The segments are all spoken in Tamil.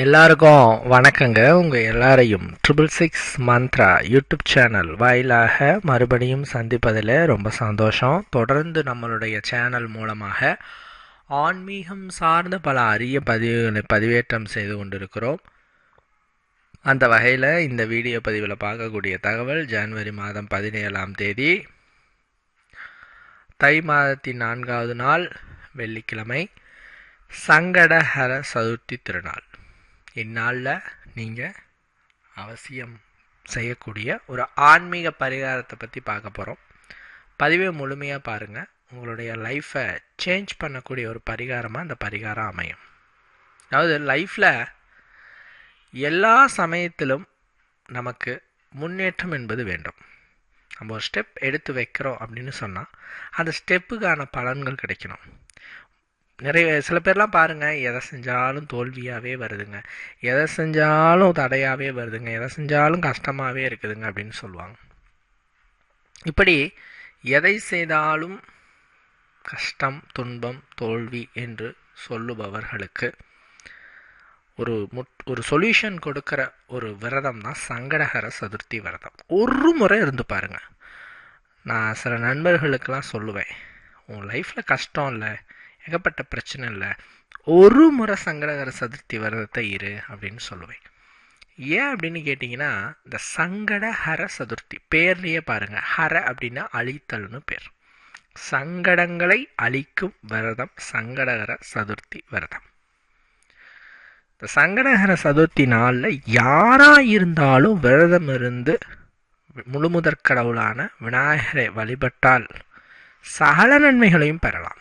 எல்லாருக்கும் வணக்கங்க. உங்கள் எல்லாரையும் triple six Mantra YouTube channel வாயிலாக மறுபடியும் சந்திப்பதில் ரொம்ப சந்தோஷம். தொடர்ந்து நம்மளுடைய சேனல் மூலமாக ஆன்மீகம் சார்ந்த பல அரிய பதிவுகளை பதிவேற்றம் செய்து கொண்டிருக்கிறோம். அந்த வகையில் இந்த வீடியோ பதிவில் பார்க்கக்கூடிய தகவல் ஜனவரி மாதம் பதினேழாம் தேதி தை மாதத்தின் நான்காவது நாள் வெள்ளிக்கிழமை சங்கடஹர சதுர்த்தி திருநாள். இந்நாளில் நீங்கள் அவசியம் செய்யக்கூடிய ஒரு ஆன்மீக பரிகாரத்தை பற்றி பார்க்க போகிறோம் பதிவை முழுமையாக பாருங்கள் உங்களுடைய லைஃப்பை சேஞ்ச் பண்ணக்கூடிய ஒரு பரிகாரமாக அந்த பரிகாரம் அமையும். அதாவது லைஃப்பில் எல்லா சமயத்திலும் நமக்கு முன்னேற்றம் என்பது வேண்டும். நம்ம ஒரு ஸ்டெப் எடுத்து வைக்கிறோம் அப்படின்னு சொன்னால் அந்த ஸ்டெப்புக்கான பலன்கள் கிடைக்கணும். நிறைய சில பேர்லாம் பாருங்கள் எதை செஞ்சாலும் தோல்வியாகவே வருதுங்க. எதை செஞ்சாலும் தடையாகவே வருதுங்க. எதை செஞ்சாலும் கஷ்டமாகவே இருக்குதுங்க அப்படின்னு சொல்லுவாங்க. இப்படி எதை செய்தாலும் கஷ்டம் துன்பம் தோல்வி என்று சொல்லுபவர்களுக்கு ஒரு முட் ஒரு சொல்யூஷன் கொடுக்குற ஒரு விரதம் தான் சங்கடகர சதுர்த்தி விரதம். ஒரு முறை இருந்து பாருங்க. நான் சில நண்பர்களுக்கெல்லாம் சொல்லுவேன் உன் லைஃப்பில் கஷ்டம் இல்லை. ஏகப்பட்ட பிரச்சனை இல்லை ஒரு முறை சங்கடகர சதுர்த்தி விரதத்தை இரு அப்படின்னு சொல்லுவேன். ஏன் அப்படின்னு கேட்டிங்கன்னா இந்த சங்கடஹர சதுர்த்தி பேர்லேயே பாருங்கள் ஹர அப்படின்னா அழித்தல்னு பேர். சங்கடங்களை அழிக்கும் விரதம் சங்கடகர சதுர்த்தி விரதம். இந்த சங்கடகர சதுர்த்தி நாளில் யாராக இருந்தாலும் விரதம் இருந்து முழுமுதற் கடவுளான விநாயகரை வழிபட்டால் சகல நன்மைகளையும் பெறலாம்.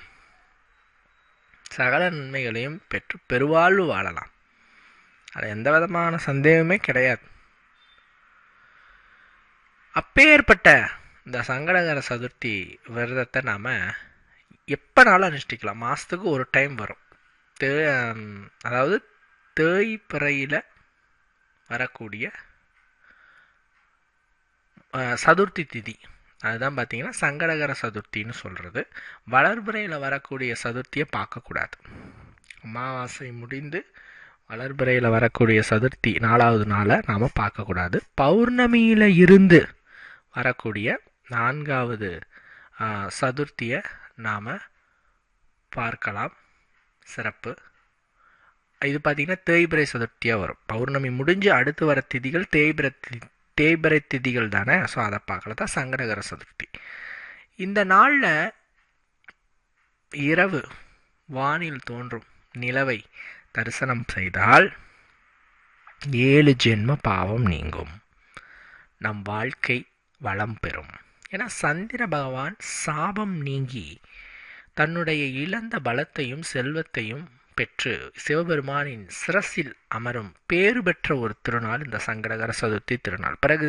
சகல நன்மைகளையும் பெற்று பெருவாழ்வு வாழலாம். அது எந்த விதமான சந்தேகமே கிடையாது. அப்பேற்பட்ட இந்த சங்கடகர சதுர்த்தி விரதத்தை நாம் எப்போனாலும் அனுஷ்டிக்கலாம். மாதத்துக்கு ஒரு டைம் வரும். தே அதாவது தேய்பிறையில் வரக்கூடிய சதுர்த்தி திதி. அதுதான் பார்த்தீங்கன்னா சங்கடகர சதுர்த்தின்னு சொல்கிறது வளர்பிறையில் வரக்கூடிய சதுர்த்தியை பார்க்கக்கூடாது. அமாவாசை முடிந்து வளர்பிறையில் வரக்கூடிய சதுர்த்தி நாலாவது நாளை நாம் பார்க்கக்கூடாது. பௌர்ணமியில் இருந்து வரக்கூடிய நான்காவது சதுர்த்தியை நாம் பார்க்கலாம். சிறப்பு. இது பார்த்திங்கன்னா தேய்பிரை சதுர்த்தியாக வரும். பௌர்ணமி முடிஞ்சு அடுத்து வர திதிகள் தேய்பிரை தேய்பிரை திதிகள் தானே? ஸோ அதை பார்க்கல. தான் சங்கடகர சதுர்த்தி. இந்த நாளில் இரவு வானில் தோன்றும் நிலவை தரிசனம் செய்தால் ஏழு ஜென்ம பாவம் நீங்கும். நம் வாழ்க்கை வளம் பெறும். ஏன்னா சந்திர பகவான் சாபம் நீங்கி தன்னுடைய இழந்த பலத்தையும் செல்வத்தையும் பெற்று சிவபெருமானின் சிரசில் அமரும் பேறு பெற்ற ஒரு திருநாள் இந்த சங்கடகர சதுர்த்தி திருநாள். பிறகு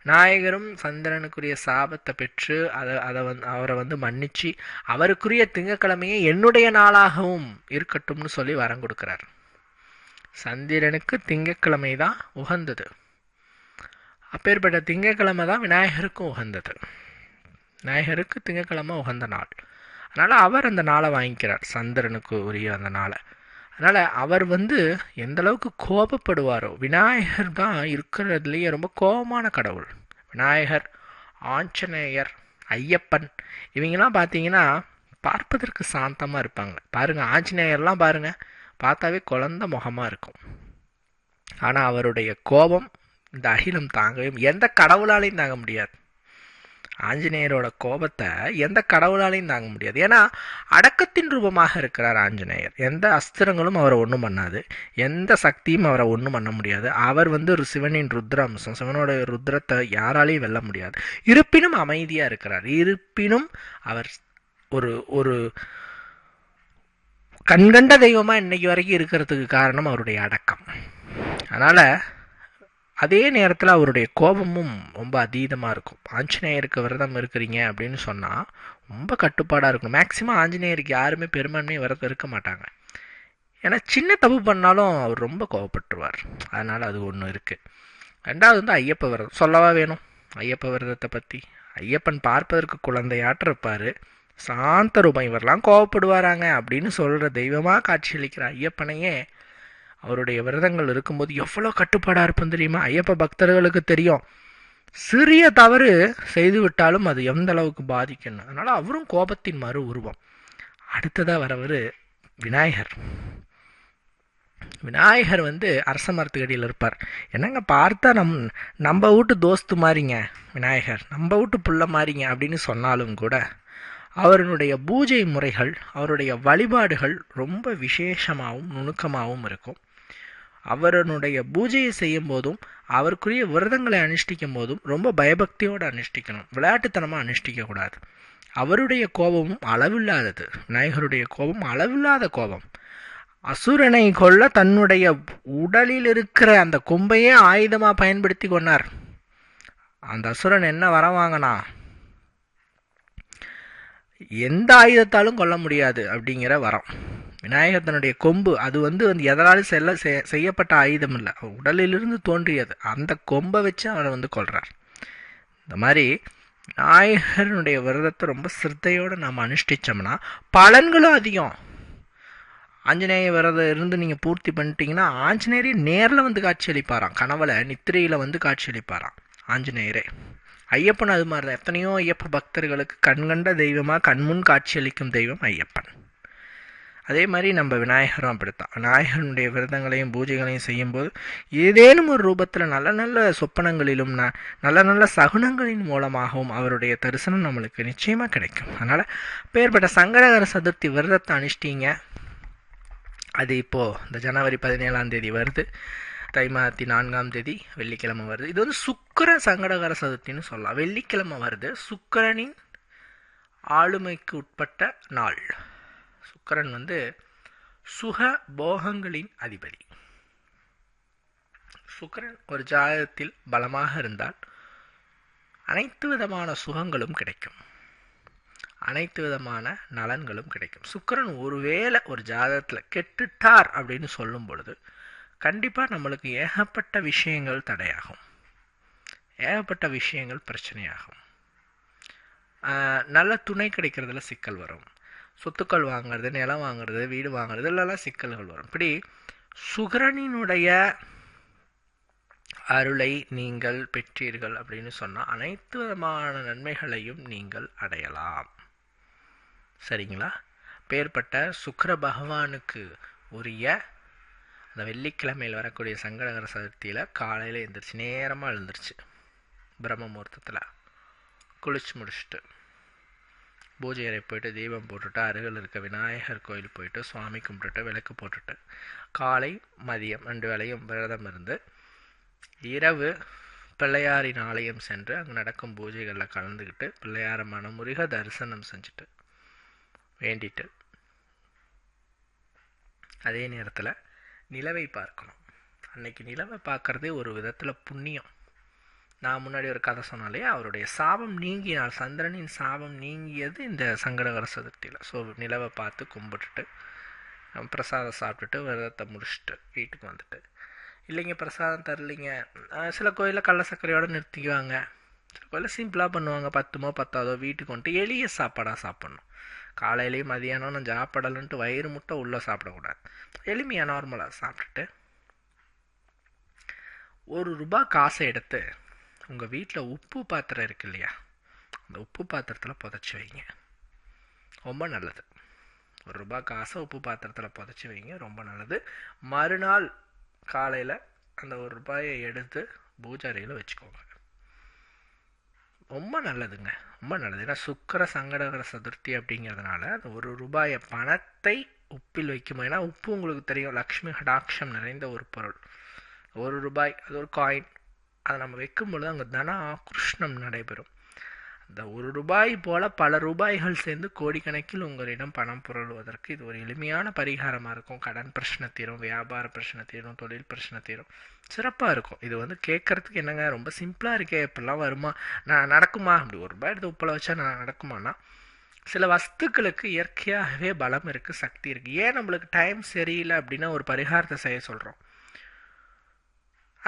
விநாயகரும் சந்திரனுக்குரிய சாபத்தை பெற்று அதை அதை வந்து அவரை வந்து மன்னிச்சு அவருக்குரிய திங்கக்கிழமையை என்னுடைய நாளாகவும் இருக்கட்டும்னு சொல்லி வரம் கொடுக்குறார். சந்திரனுக்கு திங்கக்கிழமை தான் உகந்தது. அப்பேற்பட்ட திங்கக்கிழமை தான் விநாயகருக்கும் உகந்தது. விநாயகருக்கு திங்கக்கிழமை உகந்த நாள். அதனால் அவர் அந்த நாளை வாங்கிக்கிறார். சந்திரனுக்கு உரிய அந்த நாளை. அதனால் அவர் வந்து எந்த அளவுக்கு கோபப்படுவாரோ விநாயகர் தான் இருக்கிறதுலேயே ரொம்ப கோபமான கடவுள். விநாயகர் ஆஞ்சநேயர் ஐயப்பன் இவங்கெல்லாம் பார்த்தீங்கன்னா பார்ப்பதற்கு சாந்தமாக இருப்பாங்க. பாருங்கள் ஆஞ்சநேயர்லாம் பாருங்கள் பார்த்தாவே குழந்த முகமாக இருக்கும். ஆனால் அவருடைய கோபம் இந்த அகிலம் தாங்கவே எந்த கடவுளாலையும் தாங்க முடியாது. ஆஞ்சநேயரோட கோபத்தை எந்த கடவுளாலையும் தாங்க முடியாது. ஏன்னா அடக்கத்தின் ரூபமாக இருக்கிறார் ஆஞ்சநேயர். எந்த அஸ்திரங்களும் அவரை ஒன்றும் பண்ணாது. எந்த சக்தியும் அவரை ஒன்றும் பண்ண முடியாது. அவர் வந்து ஒரு சிவனின் ருத்ராம்சம் சிவனோட ருத்ரத்தை யாராலையும் வெல்ல முடியாது. இருப்பினும் அமைதியாக இருக்கிறார். இருப்பினும் அவர் ஒரு ஒரு கண்கண்ட தெய்வமாக இன்னைக்கு வரைக்கும் இருக்கிறதுக்கு காரணம் அவருடைய அடக்கம். அதனால் அதே நேரத்தில் அவருடைய கோபமும் ரொம்ப அதீதமாக இருக்கும். ஆஞ்சநேயருக்கு விரதம் இருக்கிறீங்க அப்படின்னு சொன்னால் ரொம்ப கட்டுப்பாடாக இருக்கும் மேக்சிமம் ஆஞ்சநேயருக்கு யாருமே பெரும்பான்மை விரதம் இருக்க மாட்டாங்க. ஏன்னா சின்ன தப்பு பண்ணாலும் அவர் ரொம்ப கோவப்பட்டுருவார். அதனால் அது ஒன்று இருக்குது ரெண்டாவது வந்து ஐயப்ப விரதம். சொல்லவா வேணும்? ஐயப்ப விரதத்தை பற்றி ஐயப்பன் பார்ப்பதற்கு குழந்தையாட்டு இருப்பார். சாந்த ரூபம் இவரெல்லாம் கோவப்படுவாராங்க அப்படின்னு சொல்கிற தெய்வமாக காட்சியளிக்கிற ஐயப்பனையே அவருடைய விரதங்கள் இருக்கும்போது எவ்வளோ கட்டுப்பாடாக இருப்போம் தெரியுமா? ஐயப்ப பக்தர்களுக்கு தெரியும். சிறிய தவறு செய்து விட்டாலும் அது எந்த அளவுக்கு பாதிக்கணும் அதனால் அவரும் கோபத்தின் மறு உருவம். அடுத்ததாக வரவர் விநாயகர். விநாயகர் வந்து அரச மரத்துக்கடியில் இருப்பார். என்னங்க பார்த்தா நம் நம்ம வீட்டு தோஸ்து மாதிரிங்க விநாயகர். நம்ம வீட்டு புள்ள மாதிரிங்க அப்படின்னு சொன்னாலும் கூட அவருடைய பூஜை முறைகள் அவருடைய வழிபாடுகள் ரொம்ப விசேஷமாகவும் நுணுக்கமாகவும் இருக்கும். அவரனுடைய பூஜையை செய்யும் போதும் அவருக்குரிய விரதங்களை அனுஷ்டிக்கும் போதும் ரொம்ப பயபக்தியோடு அனுஷ்டிக்கணும். விளையாட்டுத்தனமாக அனுஷ்டிக்கக்கூடாது. அவருடைய கோபமும் அளவில்லாதது. விநாயகருடைய கோபம் அளவில்லாத கோபம். அசுரனை கொல்ல தன்னுடைய உடலில் இருக்கிற அந்த கொம்பையே ஆயுதமாக பயன்படுத்தி கொண்டார். அந்த அசுரன் என்ன வர வாங்கினா எந்த ஆயுதத்தாலும் கொல்ல முடியாது அப்படிங்கிற வரம். விநாயகர் தன்னுடைய கொம்பு அது வந்து வந்து எதனாலும் செல்ல செய்யப்பட்ட ஆயுதம் இல்லை. உடலிலிருந்து தோன்றியது. அந்த கொம்பை வச்சு அவரை வந்து கொள்றார் இந்த மாதிரி விநாயகரனுடைய விரதத்தை ரொம்ப சிரத்தையோடு நாம் அனுஷ்டிச்சோம்னா பலன்களும் அதிகம். ஆஞ்சநேய விரதம் இருந்து நீங்கள் பூர்த்தி பண்ணிட்டீங்கன்னா ஆஞ்சநேயரே நேரில் வந்து காட்சியளிப்பாராம் கனவுல நித்திரையில் வந்து காட்சியளிப்பாராம் ஆஞ்சநேயரே. ஐயப்பன் அது மாதிரி தான். எத்தனையோ ஐயப்ப பக்தர்களுக்கு கண்கண்ட தெய்வமாக கண்முன் காட்சியளிக்கும் தெய்வம் ஐயப்பன். அதே மாதிரி நம்ம விநாயகரும் அப்படித்தான். விநாயகனுடைய விரதங்களையும் பூஜைகளையும் செய்யும்போது ஏதேனும் ஒரு ரூபத்தில் நல்ல நல்ல சொப்பனங்களிலும் ந நல்ல நல்ல சகுனங்களின் மூலமாகவும் அவருடைய தரிசனம் நம்மளுக்கு நிச்சயமாக கிடைக்கும். அதனால் பேர்பட்ட சங்கடகர சதுர்த்தி விரதத்தை அனுஷ்டிங்க. அது இப்போது இந்த ஜனவரி பதினேழாம் தேதி வருது. தை மாதத்தி நான்காம் தேதி வெள்ளிக்கிழமை வருது. இது வந்து சுக்கர சங்கடகர சதுர்த்தின்னு சொல்லலாம். வெள்ளிக்கிழமை வருது. சுக்கரனின் ஆளுமைக்கு உட்பட்ட நாள். சுக்கரன் வந்து சுக போகங்களின் அதிபதி. சுக்கரன் ஒரு ஜாதகத்தில் பலமாக இருந்தால் அனைத்து விதமான சுகங்களும் கிடைக்கும். அனைத்து விதமான நலன்களும் கிடைக்கும். சுக்கரன் ஒருவேளை ஒரு ஜாதகத்தில் கெட்டுட்டார் அப்படின்னு சொல்லும் பொழுது கண்டிப்பாக நம்மளுக்கு ஏகப்பட்ட விஷயங்கள் தடையாகும். ஏகப்பட்ட விஷயங்கள் பிரச்சனையாகும். நல்ல துணை கிடைக்கிறதுல சிக்கல் வரும். சொத்துக்கள் வாங்குறது நிலம் வாங்குறது வீடு வாங்குறது இல்லைலாம் சிக்கல்கள் வரும். இப்படி சுகரனினுடைய அருளை நீங்கள் பெற்றீர்கள் அப்படின்னு சொன்னால் அனைத்து விதமான நன்மைகளையும் நீங்கள் அடையலாம். சரிங்களா? பேர்பட்ட சுக்கர பகவானுக்கு உரிய அந்த வெள்ளிக்கிழமையில் வரக்கூடிய சங்கடகர சதுர்த்தியில் காலையில் எழுந்திரிச்சு நேரமாக எழுந்திரிச்சு பிரம்ம முகூர்த்தத்தில் குளிச்சு முடிச்சுட்டு பூஜை அறை போயிட்டு தீபம் போட்டுட்டு அருகில் இருக்க விநாயகர் கோயில் போயிட்டு சுவாமி கும்பிட்டுட்டு விளக்கு போட்டுட்டு காலை மதியம் ரெண்டு வேளையும் விரதம் இருந்து இரவு பிள்ளையாரின் ஆலயம் சென்று அங்கே நடக்கும் பூஜைகளில் கலந்துக்கிட்டு பிள்ளையார மனமுருக தரிசனம் செஞ்சுட்டு வேண்டிட்டு அதே நேரத்தில் நிலவை பார்க்கணும். அன்னைக்கு நிலவை பார்க்குறதே ஒரு விதத்தில் புண்ணியம். நான் முன்னாடி ஒரு கதை சொன்னாலே அவருடைய சாபம் நீங்கினால் சந்திரனின் சாபம் நீங்கியது இந்த சங்கடகர சதுர்த்தியில். ஸோ நிலவை பார்த்து கும்பிட்டுட்டு பிரசாதம் சாப்பிட்டுட்டு விரதத்தை முடிச்சுட்டு வீட்டுக்கு வந்துட்டு. இல்லைங்க பிரசாதம் தரலைங்க. சில கோயிலில் கள்ள சர்க்கரையோடு நிறுத்திக்குவாங்க. சில கோயிலில் சிம்பிளாக பண்ணுவாங்க. பத்துமோ பத்தாவதோ வீட்டுக்கு வந்துட்டு எளிய சாப்பாடாக சாப்பிட்ணும். காலையிலேயும் மதியானம் நான் சாப்பிடலன்ட்டு வயிறு முட்டை உள்ளே சாப்பிடக்கூடாது. எளிமையாக நார்மலாக சாப்பிட்டுட்டு ஒரு ரூபா காசை எடுத்து உங்கள் வீட்டில் உப்பு பாத்திரம் இருக்கு இல்லையா அந்த உப்பு பாத்திரத்தில் புதைச்சி வைங்க. ரொம்ப நல்லது. ஒரு ரூபா காசை உப்பு பாத்திரத்தில் புதைச்சி வைங்க ரொம்ப நல்லது. மறுநாள் காலையில் அந்த ஒரு ரூபாயை எடுத்து பூஜாரியில் வச்சுக்கோங்க. ரொம்ப நல்லதுங்க. ரொம்ப நல்லது. ஏன்னா சுக்கர சங்கடகர சதுர்த்தி அப்படிங்கிறதுனால அந்த ஒரு ரூபாயை பணத்தை உப்பில் வைக்கும்? ஏன்னா உப்பு உங்களுக்கு தெரியும். லக்ஷ்மி கடாட்சம் நிறைந்த ஒரு பொருள். ஒரு ரூபாய் அது ஒரு காயின் அதை நம்ம வைக்கும் பொழுது அங்கே தன ஆக்ருஷ்ணம் நடைபெறும். அந்த ஒரு ரூபாய் போல் பல ரூபாய்கள் சேர்ந்து கோடிக்கணக்கில் உங்களிடம் பணம் புரளுவதற்கு இது ஒரு எளிமையான பரிகாரமாக இருக்கும். கடன் பிரச்சனை தீரும் வியாபார பிரச்சனை தீரும் தொழில் பிரச்சனை தீரும். சிறப்பாக இருக்கும். இது வந்து கேட்குறதுக்கு என்னங்க ரொம்ப சிம்பிளாக இருக்கே இப்படிலாம் வருமா? நான் நடக்குமா? அப்படி ஒரு ரூபாய் எடுத்து உப்பில் வச்சா நான் நடக்குமானா சில வஸ்துக்களுக்கு இயற்கையாகவே பலம் இருக்குது சக்தி இருக்குது ஏன் நம்மளுக்கு டைம் சரியில்லை அப்படின்னா ஒரு பரிகாரத்தை செய்ய சொல்கிறோம்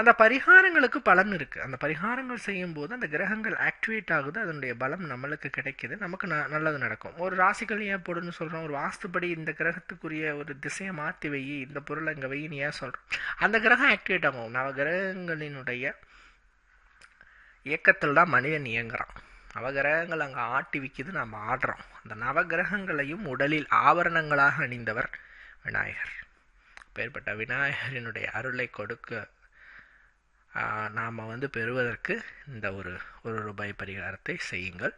அந்த பரிகாரங்களுக்கு பலன் இருக்குது அந்த பரிகாரங்கள் செய்யும்போது அந்த கிரகங்கள் ஆக்டிவேட் ஆகுது. அதனுடைய பலம் நம்மளுக்கு கிடைக்கிது. நமக்கு ந நல்லது நடக்கும். ஒரு ராசிகள் ஏன் போடுன்னு சொல்கிறோம் ஒரு வாஸ்துப்படி இந்த கிரகத்துக்குரிய ஒரு திசையை மாற்றி வை. இந்த பொருளை இங்கே வையின்னு ஏன் சொல்கிறோம் அந்த கிரகம் ஆக்டிவேட் ஆகும். நவ கிரகங்களினுடைய இயக்கத்தில் தான் மனிதன் இயங்குறான். நவகிரகங்கள் அங்கே ஆட்டி விற்கிது நாம் ஆடுறோம். அந்த நவகிரகங்களையும் உடலில் ஆபரணங்களாக அணிந்தவர் விநாயகர். பேர்பட்ட விநாயகரினுடைய அருளை கொடுக்க நாம் வந்து பெறுவதற்கு இந்த ஒரு ஒரு ரூபாய் பரிகாரத்தை செய்யுங்கள்.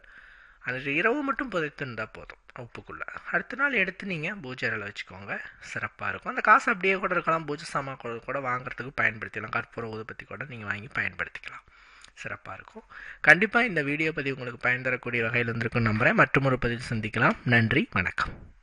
அன்று இரவு மட்டும் புதைத்திருந்தால் போதும் உப்புக்குள்ளே. அடுத்த நாள் எடுத்து நீங்கள் பூஜை அறையில் வச்சுக்கோங்க சிறப்பாக இருக்கும். அந்த காசு அப்படியே கூட இருக்கலாம் பூஜை சாமான் கூட கூட வாங்குறதுக்கு பயன்படுத்திக்கலாம். கற்பூர ஊதுபத்தி கூட நீங்கள் வாங்கி பயன்படுத்திக்கலாம். சிறப்பாக இருக்கும். கண்டிப்பாக இந்த வீடியோ பதிவு உங்களுக்கு பயன் தரக்கூடிய வகையில் இருந்திருக்கும் நம்புகிறேன் மற்றும் ஒரு பதிவு சந்திக்கலாம். நன்றி வணக்கம்.